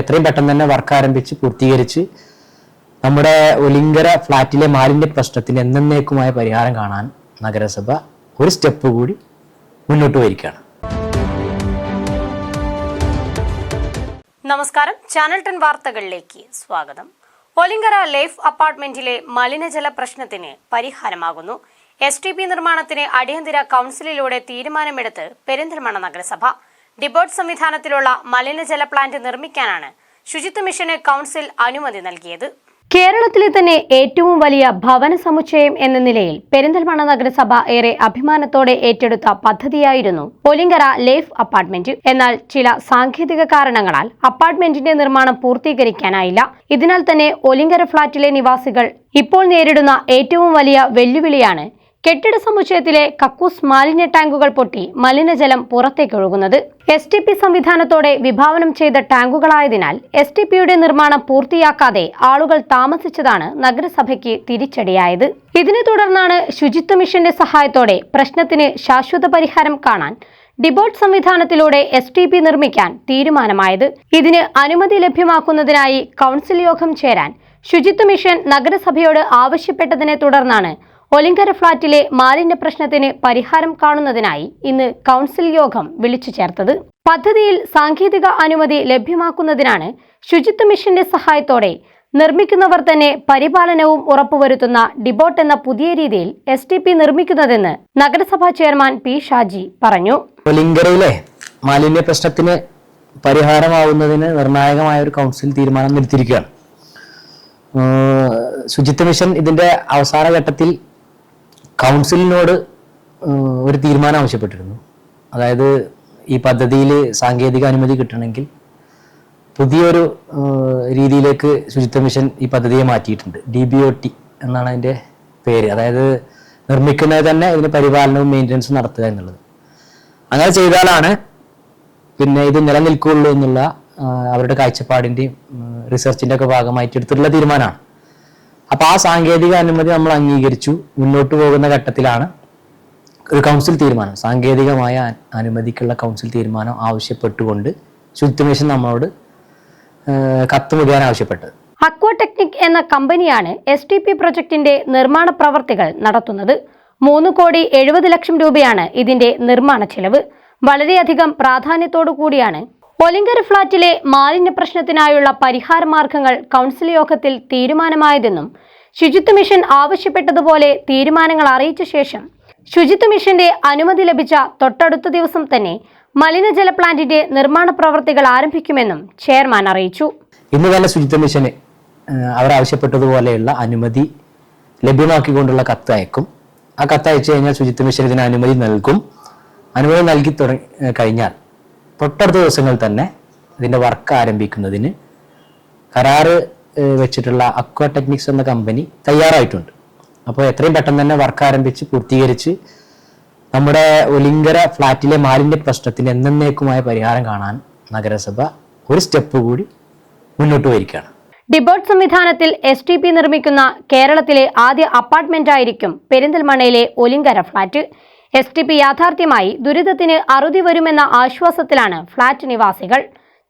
എത്രയും പെട്ടെന്ന് തന്നെ വർക്ക് ആരംഭിച്ച് പൂർത്തീകരിച്ച് നമ്മുടെ ഒലിങ്കര ഫ്ലാറ്റിലെ മാലിന്യ പ്രശ്നത്തിന് എന്നേക്കുമായ പരിഹാരം കാണാൻ നഗരസഭ ഒരു സ്റ്റെപ്പ് കൂടി മുന്നോട്ട് വരികയാണ്. നമസ്കാരം. ചാനൽ ടെൻ വാർത്തകളിലേക്ക് സ്വാഗതം. ഒലിങ്കര ലൈഫ് അപ്പാർട്ട്മെന്റിലെ മലിനജല പ്രശ്നത്തിന് പരിഹാരമാകുന്നു. എസ് ടി പി നിർമ്മാണത്തിന് അടിയന്തര കൗൺസിലിലൂടെ തീരുമാനമെടുത്ത് പെരിന്തൽമണ്ണ നഗരസഭ ഡിബോട്ട് സംവിധാനത്തിലുള്ള മലിനജല പ്ലാന്റ് നിർമ്മിക്കാനാണ് ശുചിത്വ മിഷന് കൗൺസിൽ അനുമതി നൽകിയത്. കേരളത്തിലെ തന്നെ ഏറ്റവും വലിയ ഭവന സമുച്ചയം എന്ന നിലയിൽ പെരിന്തൽമണ്ണ നഗരസഭ ഏറെ അഭിമാനത്തോടെ ഏറ്റെടുത്ത പദ്ധതിയായിരുന്നു പൊലിങ്കര ലൈഫ് അപ്പാർട്ട്മെന്റ്. എന്നാൽ ചില സാങ്കേതിക കാരണങ്ങളാൽ അപ്പാർട്ട്മെന്റിന്റെ നിർമ്മാണം പൂർത്തീകരിക്കാനായില്ല. ഇതിനാൽ തന്നെ ഒലിങ്കര ഫ്ളാറ്റിലെ നിവാസികൾ ഇപ്പോൾ നേരിടുന്ന ഏറ്റവും വലിയ വെല്ലുവിളിയാണ് കെട്ടിട സമുച്ചയത്തിലെ കക്കൂസ് മാലിന്യ ടാങ്കുകൾ പൊട്ടി മലിനജലം പുറത്തേക്കൊഴുകുന്നത് എസ് ടി പി സംവിധാനത്തോടെ വിഭാവനം ചെയ്ത ടാങ്കുകളായതിനാൽ എസ് ടി പിയുടെ നിർമ്മാണം പൂർത്തിയാക്കാതെ ആളുകൾ താമസിച്ചതാണ് നഗരസഭയ്ക്ക് തിരിച്ചടിയായത്. ഇതിനെ തുടർന്നാണ് ശുചിത്വ മിഷന്റെ സഹായത്തോടെ പ്രശ്നത്തിന് ശാശ്വത പരിഹാരം കാണാൻ ഡിബോട്ട് സംവിധാനത്തിലൂടെ എസ് ടി പി നിർമ്മിക്കാൻ തീരുമാനമായത്. ഇതിന് അനുമതി ലഭ്യമാക്കുന്നതിനായി കൗൺസിൽ യോഗം ചേരാൻ ശുചിത്വ മിഷൻ നഗരസഭയോട് ആവശ്യപ്പെട്ടതിനെ തുടർന്നാണ് ഒലിങ്കര ഫ്ളാറ്റിലെ മാലിന്യ പ്രശ്നത്തിന് പരിഹാരം കാണുന്നതിനായി ഇന്ന് കൗൺസിൽ യോഗം വിളിച്ചു ചേർത്തത്. പദ്ധതിയിൽ സാങ്കേതിക അനുമതി ലഭ്യമാക്കുന്നതിനാണ് ശുചിത്വ മിഷന്റെ സഹായത്തോടെ നിർമ്മിക്കുന്നവർ തന്നെ പരിപാലനവും ഉറപ്പുവരുത്തുന്ന ഡിബോട്ട് എന്ന പുതിയ രീതിയിൽ എസ് ടി പി നിർമ്മിക്കുന്നതെന്ന് നഗരസഭാ ചെയർമാൻ പി ഷാജി പറഞ്ഞു. ഒലിങ്കരയിലെ മാലിന്യ പ്രശ്നത്തിന് പരിഹാരമാവുന്നതിന് നിർണായകമായ ഒരു കൗൺസിൽ തീരുമാനം എടുത്തിരിക്കുകയാണ്. ശുചിത്വ മിഷൻ ഇതിന്റെ അവസാന ഘട്ടത്തിൽ കൗൺസിലിനോട് ഒരു തീരുമാനം ആവശ്യപ്പെട്ടിരുന്നു. അതായത് ഈ പദ്ധതിയിൽ സാങ്കേതിക അനുമതി കിട്ടണമെങ്കിൽ പുതിയൊരു രീതിയിലേക്ക് ശുചിത്വ മിഷൻ ഈ പദ്ധതിയെ മാറ്റിയിട്ടുണ്ട്. ഡി ബി ഒ ടി എന്നാണ് അതിന്റെ പേര്. അതായത് നിർമ്മിക്കുന്നത് തന്നെ ഇതിന് പരിപാലനവും മെയിന്റനൻസും നടത്തുക എന്നുള്ളത്. അങ്ങനെ ചെയ്താലാണ് പിന്നെ ഇത് നിലനിൽക്കുള്ളൂ എന്നുള്ള അവരുടെ കാഴ്ചപ്പാടിന്റെയും റിസർച്ചിന്റെ ഒക്കെ ഭാഗമായിട്ട് എടുത്തിട്ടുള്ള തീരുമാനമാണ്. അപ്പോൾ ആ സാങ്കേതിക അനുമതി നമ്മൾ അംഗീകരിച്ചു. മുന്നോട്ട് പോകുന്ന ഘട്ടത്തിലാണ് ഒരു കൗൺസിൽ തീരുമാനം. സാങ്കേതികമായ അനുമതിക്കുള്ള കൗൺസിൽ തീരുമാനം ആവശ്യപ്പെട്ടുകൊണ്ട് ശുദ്ധമേഷൻ മിഷൻ നമ്മളോട് കത്ത് മുഖേന ആവശ്യപ്പെട്ടത്. അക്വാടെക്നിക് എന്ന കമ്പനിയാണ് എസ് ടി പി പ്രൊജക്ടിന്റെ നിർമ്മാണ പ്രവർത്തികൾ നടത്തുന്നത്. മൂന്ന് കോടി എഴുപത് ലക്ഷം രൂപയാണ് ഇതിന്റെ നിർമ്മാണ ചെലവ്. വളരെയധികം പ്രാധാന്യത്തോടു കൂടിയാണ് ഒലിങ്കര ഫ്ളാറ്റിലെ മാലിന്യ പ്രശ്നത്തിനായുള്ള പരിഹാര മാർഗങ്ങൾ കൗൺസിൽ യോഗത്തിൽ തീരുമാനമായതെന്നും ശുചിത്വ മിഷൻ ആവശ്യപ്പെട്ടതുപോലെ തീരുമാനങ്ങൾ അറിയിച്ച ശേഷം ശുചിത്വ മിഷന്റെ അനുമതി ലഭിച്ച തൊട്ടടുത്ത ദിവസം തന്നെ മലിനജല പ്ലാന്റിന്റെ നിർമ്മാണ പ്രവർത്തികൾ ആരംഭിക്കുമെന്നും ചെയർമാൻ അറിയിച്ചു. ഇന്ന് തന്നെ ശുചിത്വ മിഷന് അവർ അവരാവശ്യപ്പെട്ടതുപോലെയുള്ള അനുമതി ലഭ്യമാക്കിക്കൊണ്ടുള്ള കത്ത് അയക്കും. ആ കത്ത് അയച്ചു കഴിഞ്ഞാൽ ശുചിത്വ മിഷൻ ഇതിന് അനുമതി നൽകും. അനുമതി നൽകി തുടങ്ങി കഴിഞ്ഞാൽ തൊട്ടടുത്ത ദിവസങ്ങളിൽ തന്നെ ഇതിന്റെ വർക്ക് ആരംഭിക്കുന്നതിന് കരാറ് വെച്ചിട്ടുള്ള അക്വ ടെക്നിക്സ് എന്ന കമ്പനി തയ്യാറായിട്ടുണ്ട്. അപ്പോൾ എത്രയും പെട്ടെന്ന് തന്നെ വർക്ക് ആരംഭിച്ച് പൂർത്തീകരിച്ച് നമ്മുടെ ഒലിങ്കര ഫ്ലാറ്റിലെ മാലിന്യ പ്രശ്നത്തിന് എന്നേക്കുമായ പരിഹാരം കാണാൻ നഗരസഭ ഒരു സ്റ്റെപ്പ് കൂടി മുന്നോട്ട് വരികയാണ്. ഡിബോട്ട് സംവിധാനത്തിൽ എസ് ടി പി നിർമ്മിക്കുന്ന കേരളത്തിലെ ആദ്യ അപ്പാർട്ട്മെന്റ് ആയിരിക്കും പെരിന്തൽമണ്ണയിലെ Olinkara flat S T P യാഥാർത്ഥ്യമായി ദുരിതത്തിന് അറുതി വരുമെന്ന ആശ്വാസത്തിലാണ് ഫ്ളാറ്റ് നിവാസികൾ.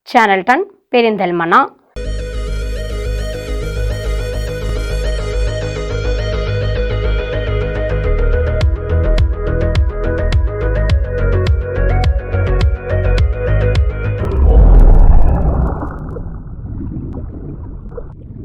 Channel ton Perinthalmanna.